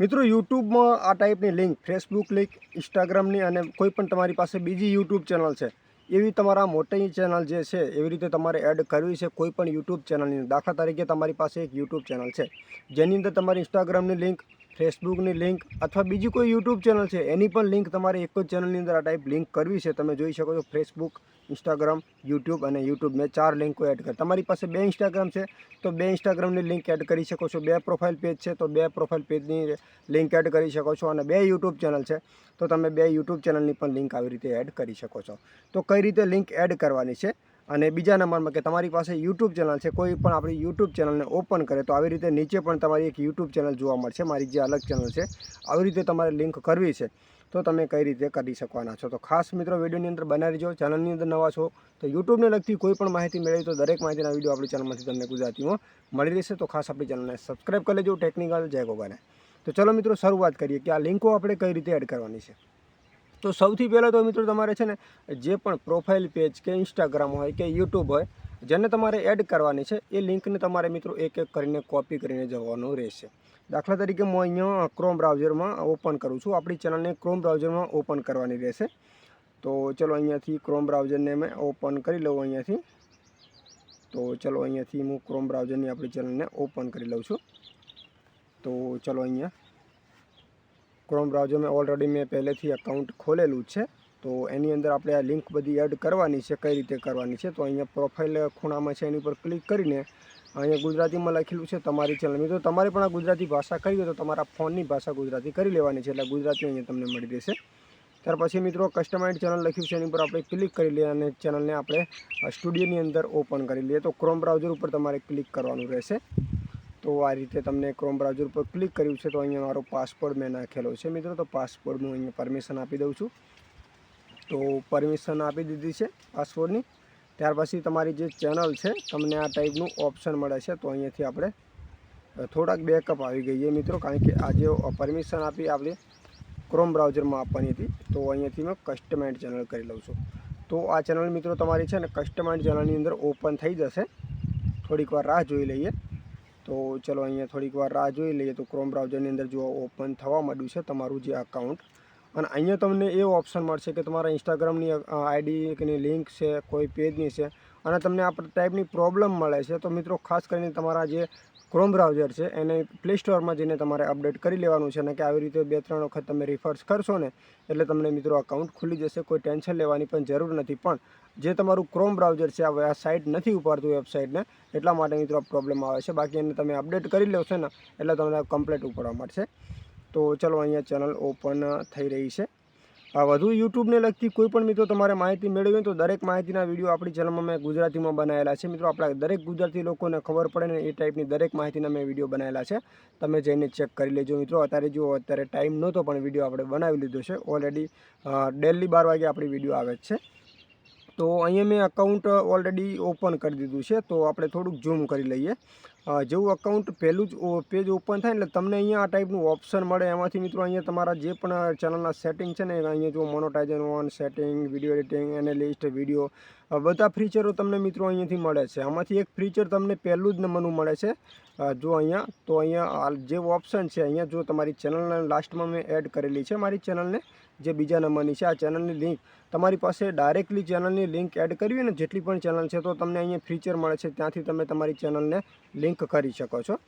મિત્રો, યુટ્યુબમાં આ ટાઈપની લિંક ફેસબુક લિંક ઇન્સ્ટાગ્રામની અને કોઈ પણ તમારી પાસે બીજી યુટ્યુબ ચેનલ છે, એવી તમારા મોટી ચેનલ જે છે, એવી રીતે તમારે એડ કરવી છે, કોઈ પણ યુટ્યુબ ચેનલની. દાખલા તરીકે તમારી પાસે એક યુટ્યુબ ચેનલ છે, જેની અંદર તમારી ઇન્સ્ટાગ્રામની લિંક ફેસબુકની લિંક અથવા બીજી કોઈ યુટ્યુબ ચેનલ છે, એની પણ લિંક તમારે એક જ ચેનલની અંદર આ ટાઈપ લિંક કરવી છે. તમે જોઈ શકો છો ફેસબુક, ઇન્સ્ટાગ્રામ, યુટ્યુબ અને યુટ્યુબ મેં ચાર લિંકો એડ કરી તમારી પાસે બે ઇન્સ્ટાગ્રામ છે, તો બે ઇન્સ્ટાગ્રામની લિંક એડ કરી શકો છો. બે પ્રોફાઇલ પેજ છે, તો બે પ્રોફાઇલ પેજની લિંક એડ કરી શકો છો અને બે યુટ્યુબ ચેનલ છે, તો તમે બે યુટ્યુબ ચેનલની પણ લિંક આવી રીતે એડ કરી શકો છો. તો કઈ રીતે લિંક એડ કરવાની છે? અને બીજા નંબરમાં કે તમારી પાસે યુટ્યુબ ચેનલ છે, કોઈ પણ આપણી યુટ્યુબ ચેનલને ઓપન કરે તો આવી રીતે નીચે પણ તમારી એક યુટ્યુબ ચેનલ જોવા મળશે, મારી જે અલગ ચેનલ છે, આવી રીતે તમારે લિંક કરવી છે, તો તમે કઈ રીતે કરી શકવાના છો. તો ખાસ મિત્રો વિડીયોની અંદર બનાવી જો ચેનલની અંદર નવા છો, તો યુટ્યુબને લગતી કોઈ પણ માહિતી મેળવી તો દરેક માહિતીના વીડિયો આપણી ચેનલમાંથી તમને ગુજરાતીમાં મળી રહેશે. તો ખાસ આપણી ચેનલને સબસ્ક્રાઈબ કરી લેજો, ટેકનિકલ જય ગોગાને. તો ચલો મિત્રો શરૂઆત કરીએ કે આ લિંકો આપણે કઈ રીતે એડ કરવાની છે. તો સૌથી પહેલાં તો મિત્રો તમારે છે ને જે પણ પ્રોફાઇલ પેજ કે ઇન્સ્ટાગ્રામ હોય કે યુટ્યુબ હોય, જેને તમારે એડ કરવાની છે, એ લિંકને તમારે મિત્રો એક એક કરીને કોપી કરીને જવાનું રહેશે. દાખલા તરીકે હું અહીંયા ક્રોમ બ્રાઉઝરમાં ઓપન કરું છું. આપણી ચેનલને ક્રોમ બ્રાઉઝરમાં ઓપન કરવાની રહેશે. તો ચલો અહીંયાથી ક્રોમ બ્રાઉઝરને મેં ઓપન કરી લઉં અહીંયાથી. તો ચલો અહીંયાથી હું ક્રોમ બ્રાઉઝરની આપણી ચેનલને ઓપન કરી લઉં છું. તો ચલો અહીંયા ક્રોમ બ્રાઉઝર મેં ઓલરેડી મેં પહેલેથી અકાઉન્ટ ખોલેલું છે. તો એની અંદર આપણે આ લિંક બધી એડ કરવાની છે, કઈ રીતે કરવાની છે. તો અહીંયા પ્રોફાઇલ ખૂણામાં છે, એની પર ક્લિક કરીને અહીંયા ગુજરાતીમાં લખેલું છે તમારી ચેનલ મિત્રો, તમારે પણ આ ગુજરાતી ભાષા કરી હોય તો તમારા ફોનની ભાષા ગુજરાતી કરી લેવાની છે, એટલે ગુજરાતી અહીંયા તમને મળી રહેશે. ત્યાર પછી મિત્રો કસ્ટમાઇઝ ચેનલ લખ્યું છે, એની પર આપણે ક્લિક કરી લઈએ અને ચેનલને આપણે સ્ટુડિયોની અંદર ઓપન કરી લઈએ. તો ક્રોમ બ્રાઉઝર ઉપર તમારે ક્લિક કરવાનું રહેશે. તો આ રીતે તમને ક્રોમ બ્રાઉઝર પર ક્લિક કર્યું છે, તો અહીંયા મારો પાસવર્ડ મેં નાખેલો છે મિત્રો. તો પાસવર્ડ હું અહીંયા પરમિશન આપી દઉં છું. તો પરમિશન આપી દીધી છે પાસવર્ડની ત્યાર પછી તમારી જે ચેનલ છે, તમને આ ટાઈપનું ઓપ્શન મળે છે, તો અહીંયાથી આપણે થોડાક બેકઅપ આવી ગઈએ મિત્રો, કારણ કે આ જે પરમિશન આપી આપણે ક્રોમ બ્રાઉઝરમાં આપવાની હતી, તો અહીંયાથી મેં કસ્ટમાઇઝ ચેનલ કરી લઉં છું. તો આ ચેનલ મિત્રો તમારી છે ને કસ્ટમાઇઝ ચેનલની અંદર ઓપન થઈ જશે. થોડીક વાર રાહ જોઈ લઈએ. તો ચલો અહીંયા થોડીક વાર રાહ જોઈ લઈએ. તો ક્રોમ બ્રાઉઝરની અંદર જો ઓપન થવા માંડ્યું છે તમારું જે અકાઉન્ટ અને અહીંયા તમને એ ઓપ્શન મળશે કે તમારા ઇન્સ્ટાગ્રામની આઈડીની લિંક છે, કોઈ પેજની છે. અને તમને આ ટાઈપની પ્રોબ્લેમ મળે છે. તો મિત્રો ખાસ કરીને તમારા જે ક્રોમ બ્રાઉઝર છે, એને પ્લે સ્ટોરમાં જઈને તમારે અપડેટ કરી લેવાનું છે અને કે આવી રીતે બે ત્રણ વખત તમે રિફર્સ કરશો ને, એટલે તમને મિત્રો અકાઉન્ટ ખુલી જશે, કોઈ ટેન્શન લેવાની પણ જરૂર નથી. પણ જે તમારું ક્રોમ બ્રાઉઝર છે આ સાઇટ નથી ઉપાડતું વેબસાઇટને એટલા માટે મિત્રો પ્રોબ્લેમ આવે છે. બાકી એને તમે અપડેટ કરી લેશો ને, એટલે તમને કમ્પ્લેટ ઉપાડવા મળશે. તો ચલો અહીંયા ચેનલ ઓપન થઈ રહી છે. વધુ યુટ્યુબને લગતી કોઈ પણ મિત્રો તમારે માહિતી મેળવી હોય તો દરેક માહિતીના વીડિયો આપણી ચેનલમાં મેં ગુજરાતીમાં બનાવેલા છે. મિત્રો, આપણા દરેક ગુજરાતી લોકોને ખબર પડે ને એ ટાઈપની દરેક માહિતીના મેં વીડિયો બનાવેલા છે. તમે જઈને ચેક કરી લેજો. મિત્રો, અત્યારે જુઓ, અત્યારે ટાઈમ નહોતો પણ વીડિયો આપણે બનાવી લીધો છે. ઓલરેડી ડેલી બાર વાગે આપણી વીડિયો આવે જ છે. તો અહીંયા મેં અકાઉન્ટ ઓલરેડી ઓપન કરી દીધું છે, તો આપણે થોડુંક ઝૂમ કરી લઈએ. જેવું અકાઉન્ટ પહેલું જ પેજ ઓપન થાય એટલે તમને અહીંયા આ ટાઈપનું ઓપ્શન મળે. એમાંથી મિત્રો અહીંયા તમારા જે પણ ચેનલના સેટિંગ છે ને અહીંયા જો monetisation on setting video editing analyst video બધા ફીચરો તમને મિત્રો અહીંયાથી મળે છે. આમાંથી એક ફીચર તમને પહેલું જ નંબરનું મળે છે. જો અહીંયા, તો અહીંયા જે ઓપ્શન છે, અહીંયા જો તમારી ચેનલને લાસ્ટમાં મેં એડ કરેલી છે, મારી ચેનલને જે બીજા નંબરની છે, આ ચેનલની લિંક તમારી પાસે ડાયરેક્ટલી ચેનલની લિંક એડ કરવી ને, જેટલી પણ ચેનલ છે, તો તમને અહીંયા ફીચર મળે છે, ત્યાંથી તમે તમારી ચેનલને લિંક કરી શકો છો.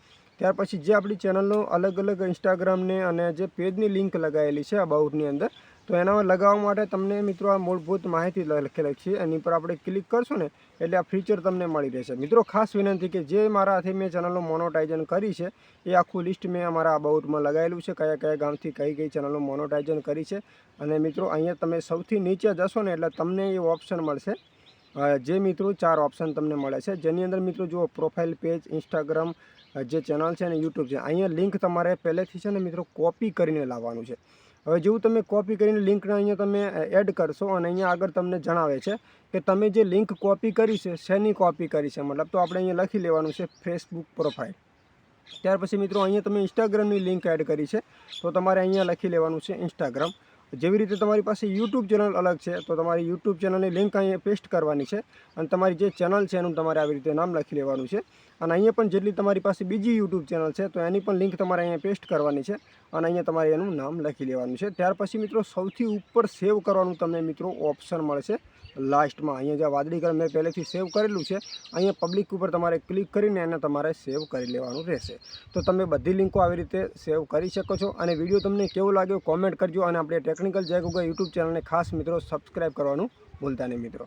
ત્યાર પછી જે આપણી ચેનલનો અલગ અલગ ઇન્સ્ટાગ્રામને અને જે પેજની લિંક લગાવેલી છે અબાઉટની અંદર તો એનામાં લગાવવા માટે તમને મિત્રો આ મૂળભૂત માહિતી લખેલી છે. એની પર આપણે ક્લિક કરશું ને એટલે આ ફીચર તમને મળી રહેશે. મિત્રો, ખાસ વિનંતી કે જે મારાથી મેં ચેનલનું મોનોટાઇઝન કરી છે, એ આખું લિસ્ટ મેં અમારા અબાઉટમાં લગાવેલું છે, કયા કયા ગામથી કઈ કઈ ચેનલનું મોનોટાઇઝન કરી છે. અને મિત્રો, અહીંયા તમે સૌથી નીચે જશો ને એટલે તમને એ ઓપ્શન મળશે. જે મિત્રો ચાર ઓપ્શન તમને મળે છે. જેની અંદર મિત્રો જુઓ, પ્રોફાઇલ પેજ, ઇન્સ્ટાગ્રામ જે ચેનલ છે ને યુટ્યુબ છે. અહીંયા લિંક તમારે પહેલેથી છે ને મિત્રો કોપી કરીને લાવવાનું છે. હવે જેવું તમે કોપી કરીને લિંકને અહીંયા તમે એડ કરશો અને અહીંયા આગળ તમને જણાવે છે કે તમે જે લિંક કોપી કરી છે, શેની કોપી કરી છે? મતલબ તો આપણે અહીંયા લખી લેવાનું છે ફેસબુક પ્રોફાઇલ ત્યાર પછી મિત્રો અહીંયા તમે ઇન્સ્ટાગ્રામની લિંક એડ કરી છે, તો તમારે અહીંયા લખી લેવાનું છે ઇન્સ્ટાગ્રામ જેવી રીતે તમારી પાસે યુટ્યુબ ચેનલ અલગ છે, તો તમારી યુટ્યુબ ચેનલની લિંક અહીંયા પેસ્ટ કરવાની છે અને તમારી જે ચેનલ છે એનું તમારે આવી રીતે નામ લખી લેવાનું છે. અને અહીંયા પણ જેટલી તમારી પાસે બીજી યુટ્યુબ ચેનલ છે, તો એની પણ લિંક તમારે અહીંયા પેસ્ટ કરવાની છે અને અહીંયા તમારે એનું નામ લખી લેવાનું છે. ત્યાર પછી મિત્રો, સૌથી ઉપર સેવ કરવાનું તમને મિત્રો ઓપ્શન મળશે. લાસ્ટમાં અહીંયા જે વાદળી કલર મેં પહેલેથી સેવ કરેલું છે, અહીંયા પબ્લિક ઉપર તમારે ક્લિક કરીને એને તમારે સેવ કરી લેવાનું રહેશે. તો તમે બધી લિંકો આવી રીતે સેવ કરી શકો છો અને વીડિયો તમને કેવો લાગ્યો કોમેન્ટ કરજો અને આપણે ટેકનિકલ જય ગૂગલ યુટ્યુબ ચેનલને ખાસ મિત્રો સબસ્ક્રાઈબ કરવાનું ભૂલતા નહીં મિત્રો.